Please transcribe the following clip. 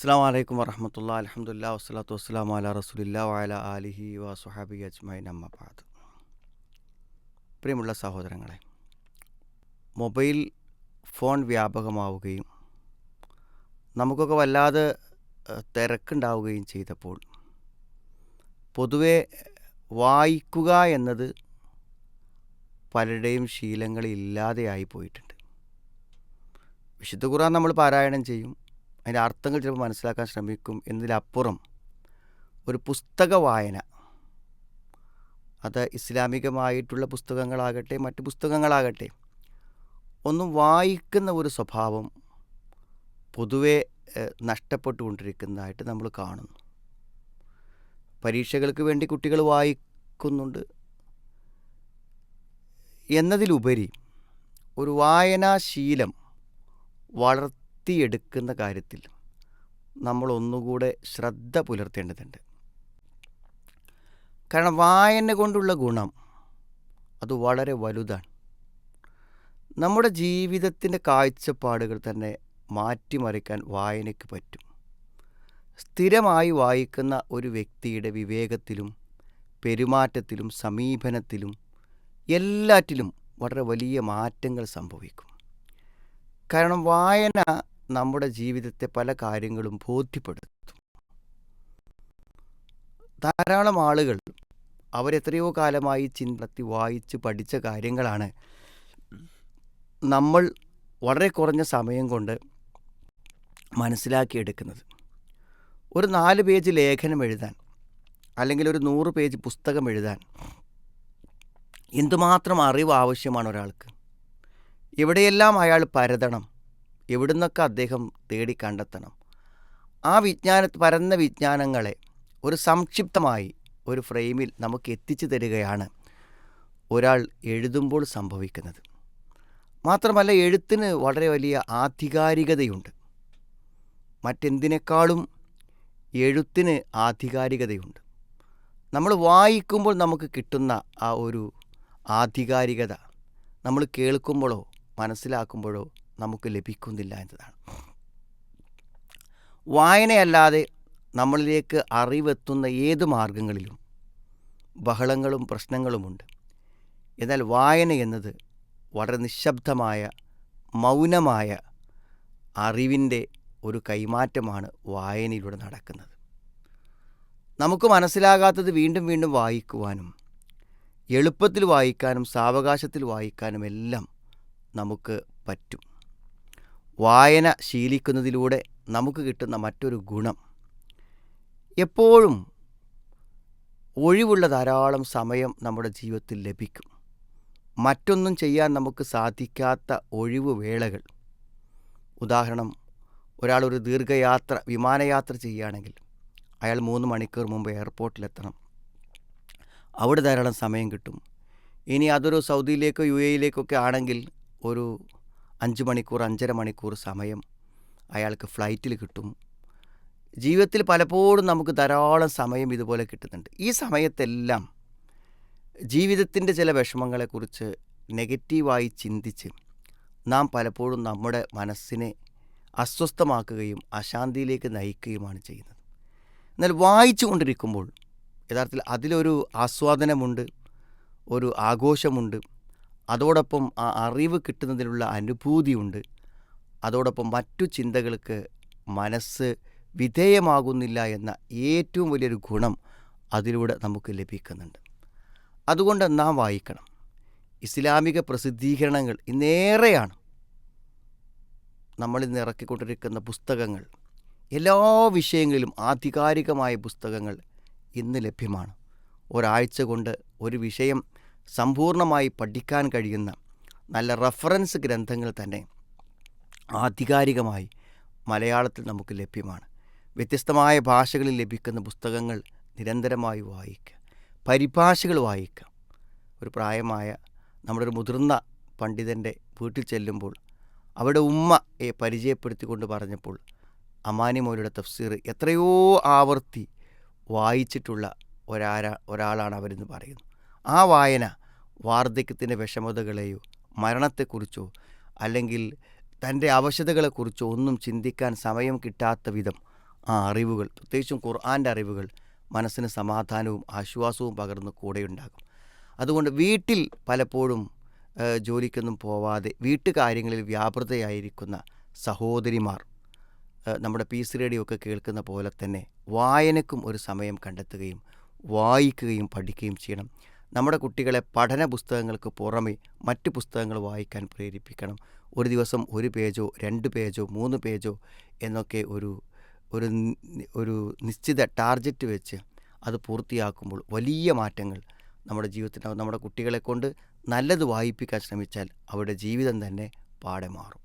അസ്സാം വലൈക്കും വറഹമത്തുള്ള അലഹമുല്ല വസ്സലാത്തു വസ്സലാം അല റസൂലില്ല വഅല അലിഹി വ സുഹാബി അജ്മൈൻ അമ്മബാദ് പ്രിയമുള്ള സഹോദരങ്ങളെ മൊബൈൽ ഫോൺ വ്യാപകമാവുകയും നമുക്കൊക്കെ വല്ലാതെ തിരക്കുണ്ടാവുകയും ചെയ്തപ്പോൾ പൊതുവെ വായിക്കുക എന്നത് പലരുടെയും ശീലങ്ങളിൽ ഇല്ലാതെയായി പോയിട്ടുണ്ട്. വിശുദ്ധ ഖുർആൻ നമ്മൾ പാരായണം ചെയ്യും. അതിന്റെ അർത്ഥങ്ങൾ ചിലപ്പോൾ മനസ്സിലാക്കാൻ ശ്രമിക്കും എന്നതിലപ്പുറം ഒരു പുസ്തക വായന. അത് ഇസ്ലാമികമായിട്ടുള്ള പുസ്തകങ്ങളാകട്ടെ മറ്റ് പുസ്തകങ്ങളാകട്ടെ ഒന്നും വായിക്കുന്ന ഒരു സ്വഭാവം പൊതുവെ നഷ്ടപ്പെട്ടുകൊണ്ടിരിക്കുന്നതായിട്ട് നമ്മൾ കാണുന്നു. പരീക്ഷകൾക്ക് വേണ്ടി കുട്ടികൾ വായിക്കുന്നുണ്ട്. എന്നതിലുപരി ഒരു വായനാശീലം വളർത്തിയെടുക്കുന്ന കാര്യത്തിൽ നമ്മൾ ഒന്നുകൂടെ ശ്രദ്ധ പുലർത്തേണ്ടതുണ്ട്. കാരണം വായന കൊണ്ടുള്ള ഗുണം അത് വളരെ വലുതാണ്. നമ്മുടെ ജീവിതത്തിന്റെ കാഴ്ചപ്പാടുകൾ തന്നെ മാറ്റിമറിക്കാൻ വായനയ്ക്ക് പറ്റും. സ്ഥിരമായി വായിക്കുന്ന ഒരു വ്യക്തിയുടെ വിവേകത്തിലും പെരുമാറ്റത്തിലും സമീപനത്തിലും എല്ലാറ്റിലും വളരെ വലിയ മാറ്റങ്ങൾ സംഭവിക്കും. കാരണം വായന നമ്മുടെ ജീവിതത്തെ പല കാര്യങ്ങളും ബോധ്യപ്പെടുത്തും ധാരാളം ആളുകൾ അവരെത്രയോ കാലമായി ചിന്തത്തി വായിച്ച് പഠിച്ച കാര്യങ്ങളാണ്. നമ്മൾ വളരെ കുറഞ്ഞ സമയം കൊണ്ട് മനസ്സിലാക്കിയെടുക്കുന്നത്. ഒരു നാല് പേജ് ലേഖനം എഴുതാൻ അല്ലെങ്കിൽ ഒരു നൂറ് പേജ് പുസ്തകം എഴുതാൻ എന്തുമാത്രം അറിവ് ആവശ്യമാണ് ഒരാൾക്ക്? എവിടെയെല്ലാം അയാൾ പരതണം? എവിടുന്നൊക്കെ അദ്ദേഹം തേടി കണ്ടെത്തണം. ആ വിജ്ഞാന പരന്ന വിജ്ഞാനങ്ങളെ ഒരു സംക്ഷിപ്തമായി ഒരു ഫ്രെയിമിൽ നമുക്ക് എത്തിച്ചു തരികയാണ് ഒരാൾ എഴുതുമ്പോൾ സംഭവിക്കുന്നത്. മാത്രമല്ല എഴുത്തിന് വളരെ വലിയ ആധികാരികതയുണ്ട്. മറ്റെന്തിനേക്കാളും എഴുത്തിന് ആധികാരികതയുണ്ട്. നമ്മൾ വായിക്കുമ്പോൾ നമുക്ക് കിട്ടുന്ന ആ ഒരു ആധികാരികത നമ്മൾ കേൾക്കുമ്പോഴോ മനസ്സിലാക്കുമ്പോഴോ നമുക്ക് ലഭിക്കുന്നില്ല എന്നതാണ്. വായനയല്ലാതെ നമ്മളിലേക്ക് അറിവെത്തുന്ന ഏത് മാർഗങ്ങളിലും ബഹളങ്ങളും പ്രശ്നങ്ങളുമുണ്ട്. എന്നാൽ വായന എന്നത് വളരെ നിശബ്ദമായ മൗനമായ അറിവിന്റെ ഒരു കൈമാറ്റമാണ് വായനയിലൂടെ നടക്കുന്നത്. നമുക്ക് മനസ്സിലാകാത്തത് വീണ്ടും വീണ്ടും വായിക്കുവാനും എളുപ്പത്തിൽ വായിക്കാനും സാവകാശത്തിൽ വായിക്കാനും എല്ലാം നമുക്ക് പറ്റും. വായന ശീലിക്കുന്നതിലൂടെ നമുക്ക് കിട്ടുന്ന മറ്റൊരു ഗുണം. എപ്പോഴും ഒഴിവുള്ള ധാരാളം സമയം നമ്മുടെ ജീവിതത്തിൽ ലഭിക്കും. മറ്റൊന്നും ചെയ്യാൻ നമുക്ക് സാധിക്കാത്ത ഒഴിവ് വേളകൾ. ഉദാഹരണം ഒരാൾ ഒരു ദീർഘയാത്ര വിമാനയാത്ര ചെയ്യുകയാണെങ്കിൽ അയാൾ മൂന്ന് മണിക്കൂർ മുമ്പ് എയർപോർട്ടിലെത്തണം. അവിടെ ധാരാളം സമയം കിട്ടും. ഇനി അതൊരു സൗദിയിലേക്കോ യു എയിലേക്കൊക്കെ ആണെങ്കിൽ ഒരു അഞ്ച് മണിക്കൂർ അഞ്ചര മണിക്കൂർ സമയം അയാൾക്ക് ഫ്ലൈറ്റിൽ കിട്ടും. ജീവിതത്തിൽ പലപ്പോഴും നമുക്ക് ധാരാളം സമയം ഇതുപോലെ കിട്ടുന്നുണ്ട്. ഈ സമയത്തെല്ലാം ജീവിതത്തിന്റെ ചില വിഷമങ്ങളെക്കുറിച്ച് നെഗറ്റീവായി ചിന്തിച്ച് നാം പലപ്പോഴും നമ്മുടെ മനസ്സിനെ അസ്വസ്ഥമാക്കുകയും അശാന്തിയിലേക്ക് നയിക്കുകയുമാണ് ചെയ്യുന്നത്. എന്നാൽ വായിച്ചു കൊണ്ടിരിക്കുമ്പോൾ യഥാർത്ഥത്തിൽ അതിലൊരു ആസ്വാദനമുണ്ട് ഒരു ആഘോഷമുണ്ട്. അതോടൊപ്പം ആ അറിവ് കിട്ടുന്നതിലുള്ള അനുഭൂതിയുണ്ട്. അതോടൊപ്പം മറ്റു ചിന്തകൾക്ക് മനസ്സ് വിധേയമാകുന്നില്ല എന്ന ഏറ്റവും വലിയൊരു ഗുണം അതിലൂടെ നമുക്ക് ലഭിക്കുന്നുണ്ട്. അതുകൊണ്ട് നാം വായിക്കണം. ഇസ്ലാമിക പ്രസിദ്ധീകരണങ്ങൾ ഇന്നേറെയാണ്. നമ്മളിന്ന് ഇറക്കിക്കൊണ്ടിരിക്കുന്ന പുസ്തകങ്ങൾ എല്ലാ വിഷയങ്ങളിലും ആധികാരികമായ പുസ്തകങ്ങൾ ഇന്ന് ലഭ്യമാണ്. ഒരാഴ്ച കൊണ്ട് ഒരു വിഷയം സമ്പൂർണമായി പഠിക്കാൻ കഴിയുന്ന നല്ല റഫറൻസ് ഗ്രന്ഥങ്ങൾ തന്നെ ആധികാരികമായി മലയാളത്തിൽ നമുക്ക് ലഭ്യമാണ്. വ്യത്യസ്തമായ ഭാഷകളിൽ ലഭിക്കുന്ന പുസ്തകങ്ങൾ നിരന്തരമായി വായിക്കുക പരിഭാഷകൾ വായിക്കാം ഒരു പ്രായമായ നമ്മുടെ ഒരു മുതിർന്ന പണ്ഡിതന്റെ വീട്ടിൽ ചെല്ലുമ്പോൾ അവിടെ ഉമ്മയെ പരിചയപ്പെടുത്തിക്കൊണ്ട് പറഞ്ഞപ്പോൾ അമാനി മൗലിയുടെ തഫ്സീർ എത്രയോ ആവർത്തി വായിച്ചിട്ടുള്ള ഒരാരാ ഒരാളാണ് അവരെന്ന് പറയുന്നു. ആ വായന വാർദ്ധക്യത്തിന്റെ വിഷമതകളെയോ മരണത്തെക്കുറിച്ചോ അല്ലെങ്കിൽ തന്റെ അവശതകളെക്കുറിച്ചോ ഒന്നും ചിന്തിക്കാൻ സമയം കിട്ടാത്ത വിധം ആ അറിവുകൾ പ്രത്യേകിച്ചും ഖുർആന്റെ അറിവുകൾ മനസ്സിന് സമാധാനവും ആശ്വാസവും പകർന്ന് കൂടെയുണ്ടാകും. അതുകൊണ്ട് വീട്ടിൽ പലപ്പോഴും ജോലിക്കൊന്നും പോവാതെ വീട്ടുകാര്യങ്ങളിൽ വ്യാപൃതയായിരിക്കുന്ന സഹോദരിമാർ നമ്മുടെ പീസ് റേഡിയോ ഒക്കെ കേൾക്കുന്ന പോലെ തന്നെ വായനക്കും ഒരു സമയം കണ്ടെത്തുകയും വായിക്കുകയും പഠിക്കുകയും ചെയ്യണം. നമ്മുടെ കുട്ടികളെ പഠന പുസ്തകങ്ങൾക്ക് പുറമെ മറ്റ് പുസ്തകങ്ങൾ വായിക്കാൻ പ്രേരിപ്പിക്കണം. ഒരു ദിവസം ഒരു പേജോ രണ്ട് പേജോ മൂന്ന് പേജോ എന്നൊക്കെ ഒരു ഒരു ഒരു നിശ്ചിത ടാർജറ്റ് വെച്ച് അത് പൂർത്തിയാക്കുമ്പോൾ വലിയ മാറ്റങ്ങൾ നമ്മുടെ ജീവിതത്തിനാവും നമ്മുടെ കുട്ടികളെ കൊണ്ട് നല്ലത് വായിപ്പിക്കാൻ ശ്രമിച്ചാൽ അവരുടെ ജീവിതം തന്നെ പാടെ മാറും